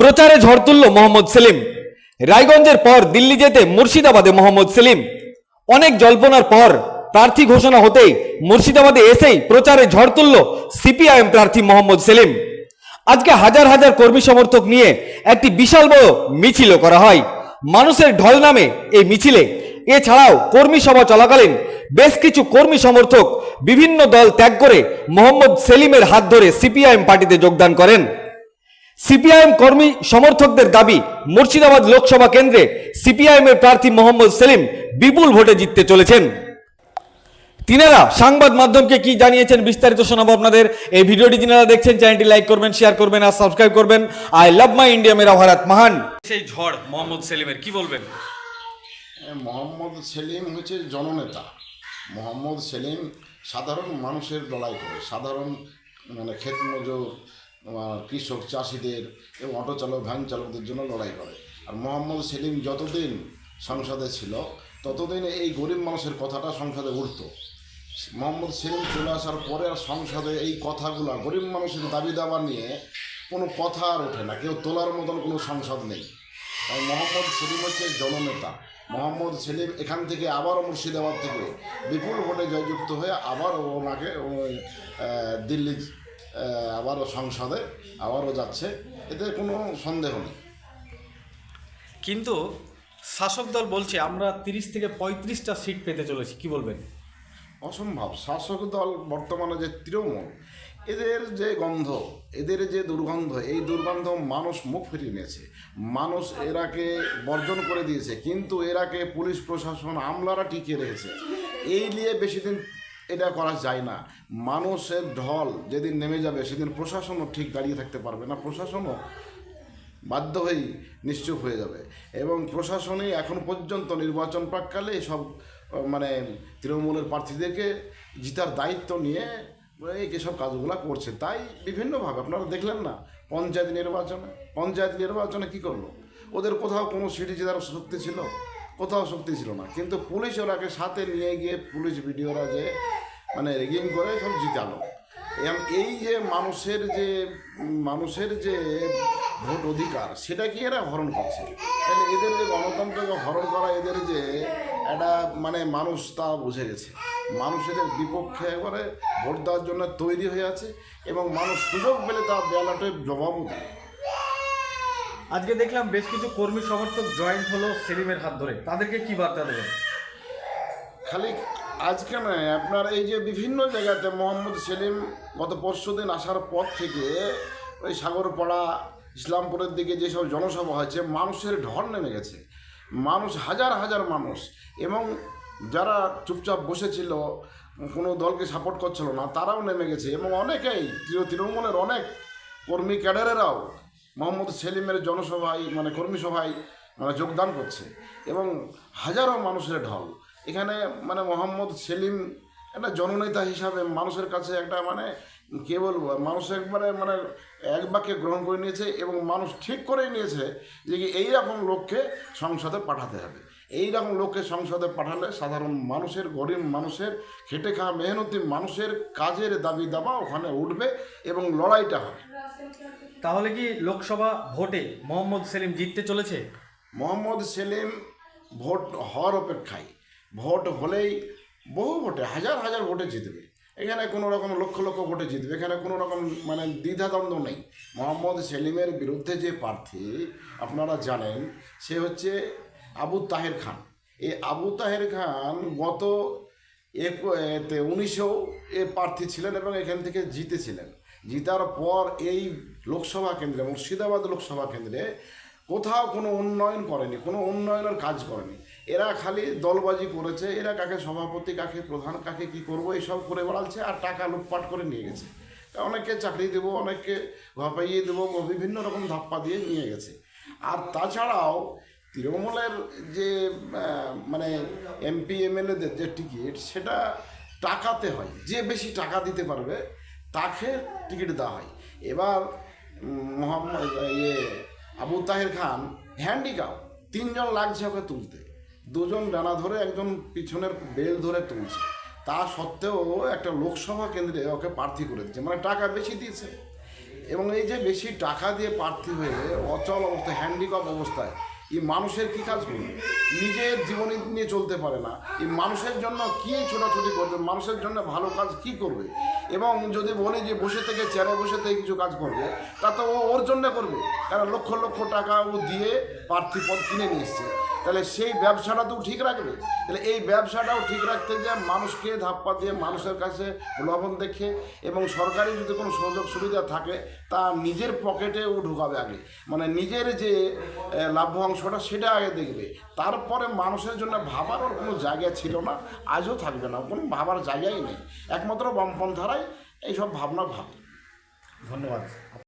প্রচারে ঝড় তুলল মোহাম্মদ সেলিম। রায়গঞ্জের পর দিল্লি যেতে মুর্শিদাবাদে মোহাম্মদ সেলিম। অনেক জল্পনার পর প্রার্থী ঘোষণা হতেই মুর্শিদাবাদে এসেই প্রচারে ঝড় তুলল সিপিআইএম প্রার্থী মোহাম্মদ সেলিম। আজকে হাজার হাজার কর্মী সমর্থক নিয়ে একটি বিশাল বড় মিছিল করা হয়। মানুষের ঢল নামে এই মিছিলে। এছাড়াও কর্মী সভা চলাকালীন বেশ কিছু কর্মী সমর্থক বিভিন্ন দল ত্যাগ করে মোহাম্মদ সেলিমের হাত ধরে সিপিআইএম পার্টিতে যোগদান করেন। সিপিআইএম কর্মী সমর্থকদের দাবি মুর্শিদাবাদ লোকসভা কেন্দ্রে সিপিআইএম এর প্রার্থী মোহাম্মদ সেলিম বিপুল ভোটে জিততে চলেছেন। তিনারা সংবাদ মাধ্যমকে কি জানিয়েছেন বিস্তারিত শোনাবো আপনাদের। এই ভিডিওটি তিনারা দেখছেন চ্যানেলটি লাইক করবেন শেয়ার করবেন আর সাবস্ক্রাইব করবেন। আই লাভ মাই ইন্ডিয়া মেরা ভারত মহান। সেই ঝড় মোহাম্মদ সেলিমের কি বলবেন? মোহাম্মদ সেলিম হচ্ছে জননেতা। মোহাম্মদ সেলিম সাধারণ মানুষের লড়াই করে সাধারণ মানে ক্ষেত মজুর কৃষক চাষিদের এবং অটো চালক, ভ্যান চালকদের জন্য লড়াই করে। আর মোহাম্মদ সেলিম যতদিন সংসদে ছিল, ততদিন এই গরিব মানুষের কথাটা সংসদে উঠত। মোহাম্মদ সেলিম চলে আসার পরে আর সংসদে এই কথাগুলো, গরিব মানুষের দাবি দাবা নিয়ে কোনো কথা আর ওঠে না, কেউ তোলার মতন কোনো সংসদ নেই। তাই মোহাম্মদ সেলিম হচ্ছে জননেতা। মোহাম্মদ সেলিম এখান থেকে আবারও মুর্শিদাবাদ থেকে বিপুল ভোটে জয়যুক্ত হয়ে আবারও ওনাকে দিল্লি আবারও সংসদে আবারও যাচ্ছে। এতে কোনো সন্দেহ নেই। কিন্তু শাসক দল বলছে আমরা তিরিশ থেকে পঁয়ত্রিশটা সিট পেতে চলেছি। কি বলবেন? অসম্ভব। শাসক দল বর্তমানে যে তৃণমূল এদের যে গন্ধ এদের যে দুর্গন্ধ এই দুর্গন্ধ মানুষ মুখ ফিরিয়ে নিয়েছে। মানুষ এরাকে বর্জন করে দিয়েছে কিন্তু এরাকে পুলিশ প্রশাসন আমলারা টিকিয়ে রেখেছে। এই নিয়ে বেশি দিন এটা করা যায় না। মানুষের ঢল যেদিন নেমে যাবে, সেদিন প্রশাসনও ঠিক দাঁড়িয়ে থাকতে পারবে না। প্রশাসনও বাধ্য হয়েই নিশ্চুপ হয়ে যাবে। এবং প্রশাসনই এখন পর্যন্ত নির্বাচন প্রাককালে সব মানে তৃণমূলের প্রার্থীদেরকে জিতার দায়িত্ব নিয়ে এই সব কাজগুলো করছে। তাই বিভিন্নভাবে আপনারা দেখলেন না পঞ্চায়েত নির্বাচনে? পঞ্চায়েত নির্বাচনে কি করল? ওদের কোথাও কোনো সিটি জেতার শক্তি ছিল? কোথাও শক্তি ছিল না। কিন্তু পুলিশ ওরাকে সাথে নিয়ে গিয়ে পুলিশ ভিডিওরা যে মানে রেগিং করে সব জিতালো। এবং এই যে মানুষের যে মানুষের যে ভোট অধিকার, সেটা কি এরা হরণ করছে? তাহলে এদের যে গণতন্ত্রকে হরণ করা এদের যে একটা মানে মানুষ তা বুঝে গেছে। মানুষের বিপক্ষে একবারে ভোট দেওয়ার জন্য তৈরি হয়ে আছে এবং মানুষ সুযোগ পেলে তা ব্যালটে জবাবও দেয়। আজকে দেখলাম বেশ কিছু কর্মী সমর্থক জয়েন্ট হলো সেলিমের হাত ধরে। তাদেরকে কি বার্তা দেবেন? খালি আজকে নয়, আপনার এই যে বিভিন্ন জায়গাতে মোহাম্মদ সেলিম গত পরশু দিন আসার পর থেকে ওই সাগরপাড়া, ইসলামপুরের দিকে যেসব জনসভা হয়েছে, মানুষের ঢল নেমে গেছে। মানুষ, হাজার হাজার মানুষ এবং যারা চুপচাপ বসেছিল, কোনো দলকে সাপোর্ট করছিল না, তারাও নেমে গেছে এবং অনেকেই তৃণমূলের অনেক কর্মী, ক্যাডারেরাও মোহাম্মদ সেলিমের জনসভায় মানে কর্মী সভায় মানে যোগদান করছে। এবং হাজারো মানুষের ঢল। এখানে মানে মোহাম্মদ সেলিম একটা জননেতা হিসাবে মানুষের কাছে একটা মানে কে বলব, মানুষ একবারে মানে এক বাক্যে গ্রহণ করে নিয়েছে এবং মানুষ ঠিক করেই নিয়েছে যে কি এই রকম লোককে সংসদে পাঠাতে হবে। এই রকম লোককে সংসদে পাঠালে সাধারণ মানুষের, গরিব মানুষের, খেটে খাওয়া মেহনতি মানুষের কাজের দাবি দাবা ওখানে উঠবে এবং লড়াইটা হবে। তাহলে কি লোকসভা ভোটে মোহাম্মদ সেলিম জিততে চলেছে? মোহাম্মদ সেলিম ভোট হওয়ার অপেক্ষায়। ভোট হলেই বহু ভোটে, হাজার হাজার ভোটে জিতবে। এখানে কোনো রকম লক্ষ লক্ষ ভোটে জিতবে, এখানে কোনো রকম মানে দ্বিধাদ্বন্দ্ব নেই। মোহাম্মদ সেলিমের বিরুদ্ধে যে প্রার্থী আপনারা জানেন, সে হচ্ছে আবু তাহের খান। এই আবু তাহের খান গত এক উনিশেও এ প্রার্থী ছিলেন এবং এখান থেকে জিতেছিলেন। জিতার পর এই লোকসভা কেন্দ্রে, মুর্শিদাবাদ লোকসভা কেন্দ্রে কোথাও কোনো উন্নয়ন করেনি, কোনো উন্নয়নের কাজ করেনি। এরা খালি দলবাজি করেছে, এরা কাকে সভাপতি, কাকে প্রধান, কাকে কি করব এসব করে বেড়াচ্ছে আর টাকা লুটপাট করে নিয়ে গেছে। অনেককে চাকরি দেবো, অনেককে ঘর পাইয়ে দেবো বিভিন্ন রকম ধাপ্পা দিয়ে নিয়ে গেছে। আর তাছাড়াও তৃণমূলের যে মানে এমপি, এমএলএদের যে টিকিট, সেটা টাকাতে হয়। যে বেশি টাকা দিতে পারবে তাকে টিকিট দেওয়া হয়। এবার মোহাম্মদ ইয়ে আবু তাহের খান হ্যান্ডিক্যাপ তিনজন লাগছে ওকে তুলতে। দুজন ডানা ধরে একজন পিছনের বেল ধরে তুলছে। তা সত্ত্বেও একটা লোকসভা কেন্দ্রে ওকে প্রার্থী করে দিচ্ছে মানে টাকা বেশি দিয়েছে। এবং এই যে বেশি টাকা দিয়ে প্রার্থী হয়ে অচল অবস্থায় হ্যান্ডিকপ অবস্থায়, এই মানুষের কি কাজ করবে? নিজের জীবনী নিয়ে চলতে পারে না। এই মানুষের জন্য কি ছোটাছুটি করবে? মানুষের জন্য ভালো কাজ কি করবে? এবং যদি বলে যে বসে থেকে চেয়ারে বসে থেকে কিছু কাজ করবে, তা তো ও ওর জন্য করবে। কারণ লক্ষ লক্ষ টাকা ও দিয়ে প্রার্থী পদ কিনে নিয়ে এসছে। তাহলে সেই ব্যবসাটা তো ঠিক রাখবে। তাহলে এই ব্যবসাটাও ঠিক রাখতে যে মানুষকে ধাপ্পা দিয়ে মানুষের কাছে প্রলোভন দেখে এবং সরকারি যদি কোনো সুযোগ সুবিধা থাকে, তা নিজের পকেটে ও ঢুকাবে আগে। মানে নিজের যে লাভ্য অংশটা সেটা আগে দেখবে। তারপরে মানুষের জন্য ভাবার ওর কোনো জায়গা ছিল না। আজও থাকবে না। কোনো ভাবার জায়গাই নেই। একমাত্র বামপন্থারাই এইসব ভাবনা ভাবে। ধন্যবাদ।